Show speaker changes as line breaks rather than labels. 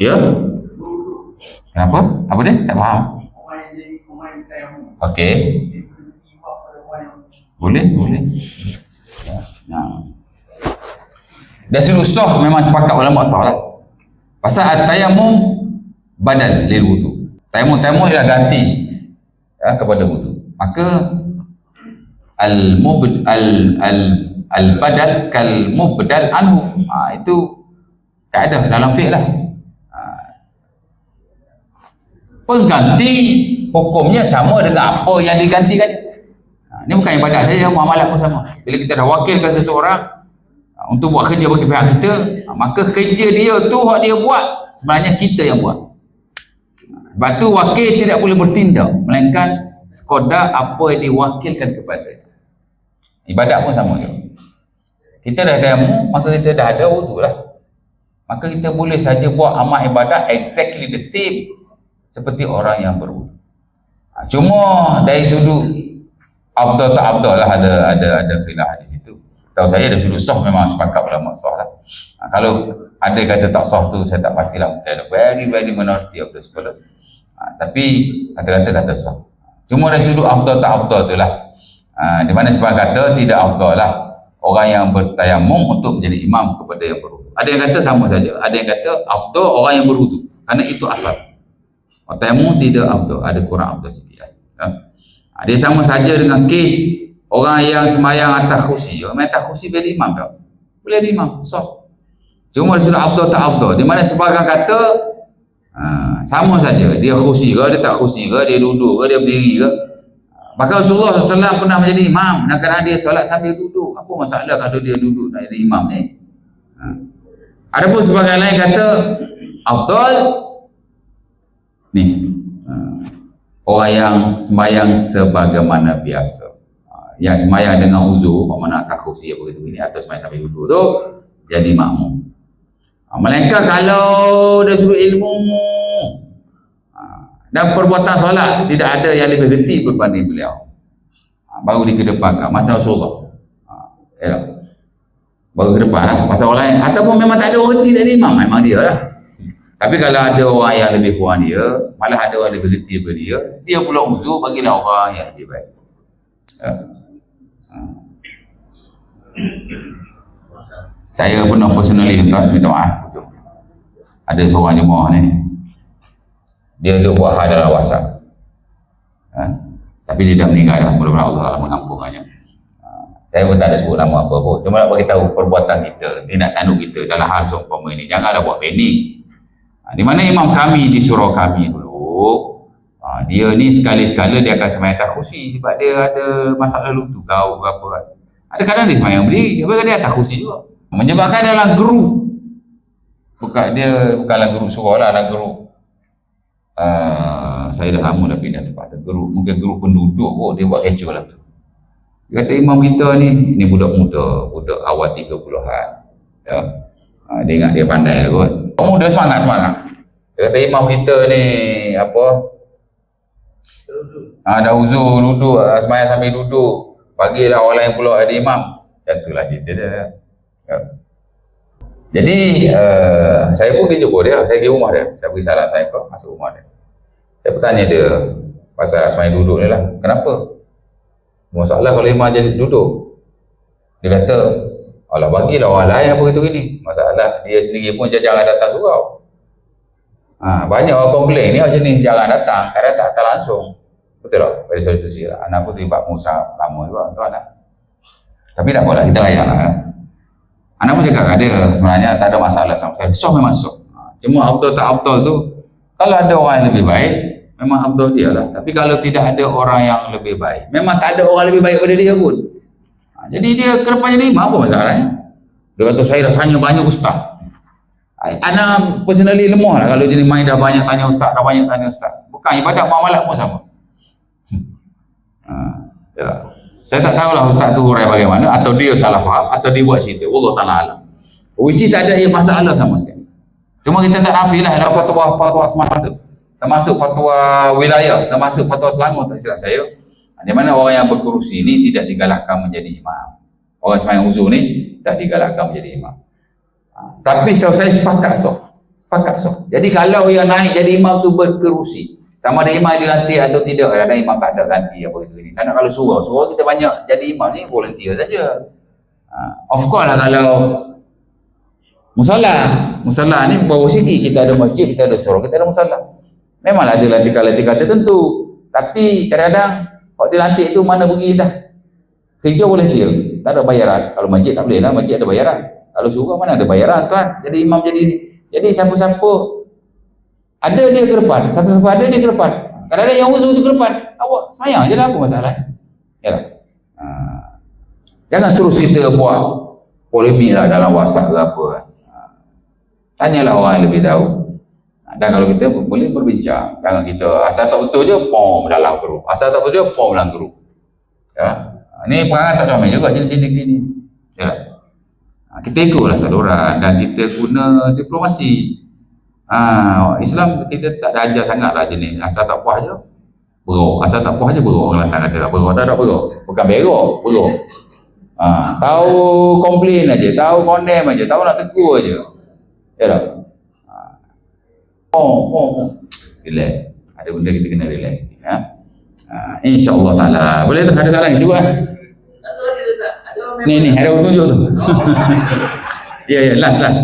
Ya? Kenapa? Apa dia? Tak faham. Okey. Boleh, boleh. Ya. Dan sudut sah memang sepakat ulama sah lah. Pasal at-tayammum badan lil wudu. Tayammum tayammum ialah ganti ya, kepada wudu. Maka al mubd al al al badal kal mubdal anhu. Ha, itu kaedah dalam fiqh lah. Ha. Pengganti hukumnya sama dengan apa yang digantikan. Ha, ini bukan ibadat saja, muamalah pun sama. Bila kita dah wakilkan seseorang ha, untuk buat kerja bagi pihak kita, maka kerja dia tu hak dia buat sebenarnya kita yang buat. Sebab tu wakil tidak boleh bertindak melainkan sekadar apa yang diwakilkan kepada ibadat pun sama juga kita dah tayamu maka kita dah ada wudu lah maka kita boleh saja buat amal ibadat exactly the same seperti orang yang berwudu ha, cuma dari sudut abdul tak abdul lah ada ada ada khilaf di situ. Tahu saya dari sudut sah memang sepakat ulama sah lah. Ha, kalau ada kata tak sah tu saya tak pastilah mungkin ada very very minority of the scholars. Ha, tapi kata-kata kata sah. Cuma dari sudut afdal tak afdal tu lah. Di mana sebab kata tidak afdal lah orang yang bertayamum untuk menjadi imam kepada yang berwudu. Ada yang kata sama saja. Ada yang kata afdal orang yang berwudu. Kerana itu asal. Tayamum tidak afdal. Ada kurang afdal sikit. Lah. Ha? Dia sama saja dengan kes orang yang semayang atas khusi. Orang atas khusi boleh imam tak? Boleh imam. So. Cuma dari sudut afdal tak afdal. Di mana sebagian kata Ha, sama saja dia khusi ke dia tak khusi ke dia duduk ke dia berdiri ke maka Rasulullah SAW pernah menjadi imam dan kerana dia solat sambil duduk apa masalah kalau dia duduk nak jadi imam ni ha. Ada pun sebagai lain kata Abdul ni. Ha. orang yang sembahyang sebagaimana biasa. Ha. yang sembahyang dengan uzur mana tak khusi apa gitu ini atau sembahyang sambil duduk tu jadi makmum. Ha, melainkan kalau dari sudut ilmu. Dan perbuatan solat tidak ada yang lebih reti berbanding beliau. Baru dikedepankan. Masa Rasulullah. Ha, baru ke depan lah. Masa orang lain. Ataupun memang tak ada orang reti dari imam. Memang dia lah. Tapi kalau ada orang yang lebih kurang dia, malah ada orang lebih reti daripada dia, dia pula uzur bagilah orang yang lebih baik. Ha. Ha. Saya pernah personally minta, minta maaf. Ada seorang jemaah ni. Dia duduk buat hal dalam WhatsApp. Ha? Tapi dia dah meninggal dah. Mudah-mudahan Allah mengampunkannya. Saya pun tak ada sebut nama apa pun. Cuma nak bagi tahu perbuatan kita, tindak tanduk kita dalam hal seumpama ini. Janganlah buat panik. Ha, di mana imam kami di surau kami dulu, ha, dia ni sekali-sekala dia akan semayang tak khusi sebab dia ada masalah lutu kau berapa kan. Ada kadang dia semayang berdiri, apa dia tak khusi juga menyebabkan dalam grup bukan dia bukanlah grup surau lah dalam grup uh, saya dah lama dah pindah tempat grup mungkin grup penduduk oh, dia buat kecoh lah tu kata imam kita ni ni budak muda budak awal 30-an ya uh, dia ingat dia pandai lah kot orang muda semangat semangat dia kata imam kita ni apa Ah, dah uzur duduk, ah, semayang sambil duduk. Bagilah orang lain pula ada imam. Macam itulah cerita dia. Ya. Jadi uh, saya pun pergi jumpa dia, saya pergi rumah dia. Saya pergi salat saya kau masuk rumah dia. Saya bertanya dia pasal asmai duduk ni lah. Kenapa? Masalah kalau imam jadi duduk. Dia kata, Allah bagilah orang lain apa itu ini. Masalah dia sendiri pun jangan datang surau. Ha, banyak orang komplain ni macam ni jangan datang, kadang datang tak langsung. Betul tak? Pada suatu sisi, anak pun terlibat Musa lama juga tuan lah. Tapi tak apalah, kita layan lah. Anak pun cakap ada sebenarnya tak ada masalah sama sekali. So memang so. Ha, cuma Abdul tak Abdul tu kalau ada orang yang lebih baik memang Abdul dia lah. Tapi kalau tidak ada orang yang lebih baik memang tak ada orang lebih baik pada dia pun. Ha, jadi dia ke depan jadi imam apa masalahnya? Dia kata saya dah tanya banyak ustaz. Anak personally lemah lah kalau jadi main dah banyak tanya ustaz, dah banyak tanya ustaz. Bukan ibadat muamalat pun sama. Ha, ya. Saya tak tahulah ustaz tu orang bagaimana atau dia salah faham atau dia buat cerita. Allah Taala alam. Which is tak ada masalah sama sekali. Cuma kita tak nafilah dalam fatwa fatwa semasa. Termasuk fatwa wilayah, termasuk fatwa Selangor tak silap saya. Di mana orang yang berkerusi ini tidak digalakkan menjadi imam. Orang semayang uzur ni tak digalakkan menjadi imam. Ha, tapi setahu saya sepakat soh. Sepakat soh. Jadi kalau yang naik jadi imam tu berkerusi. Sama ada imam dilantik atau tidak. Ada imam tak ada ganti apa gitu ni. Dan kalau suruh, suruh kita banyak jadi imam ni volunteer saja. Ha, of course lah kalau Musalla. Musalla ni bawah sikit. Kita ada masjid, kita ada surau, kita ada musalla. Memanglah ada lantikan-lantikan tertentu. Tapi kadang-kadang kalau dia lantik tu mana pergi dah. Kerja boleh dia. Tak ada bayaran. Kalau masjid tak boleh lah. Masjid ada bayaran. Kalau surau mana ada bayaran tuan. Jadi imam jadi jadi siapa-siapa ada dia ke depan. Siapa-siapa ada dia ke depan. Kadang-kadang yang uzur tu ke depan. Awak semayang je lah apa masalah. Yalah. Ha. Jangan terus kita buat polemik lah dalam WhatsApp ke apa. Ha. Tanyalah orang yang lebih tahu. Ha, dan kalau kita boleh berbincang. Jangan kita asal tak betul je, pom dalam grup. Asal tak betul je, pom dalam grup. Ya. Ha, ni perangai tak comel juga jenis sini gini. Ya. Ha, kita ikutlah saluran dan kita guna diplomasi. Ha, Islam kita tak ada ajar sangat lah jenis. Asal tak puas je, berok. Asal tak puas je, berok. Orang tak kata tak berok. Tak ada berok. Bukan berok, berok. Ha, tahu komplain aja, tahu condemn aja, tahu nak tegur aja. Ya tak? Oh, oh, oh. Relax. Ada benda kita kena relax sikit. Ha? Ha, InsyaAllah ta'ala. Boleh tak? Ada soalan cuba.
Lagi orang
Ni, ni. Ada orang tunjuk tu. Ya, ya. Last, last.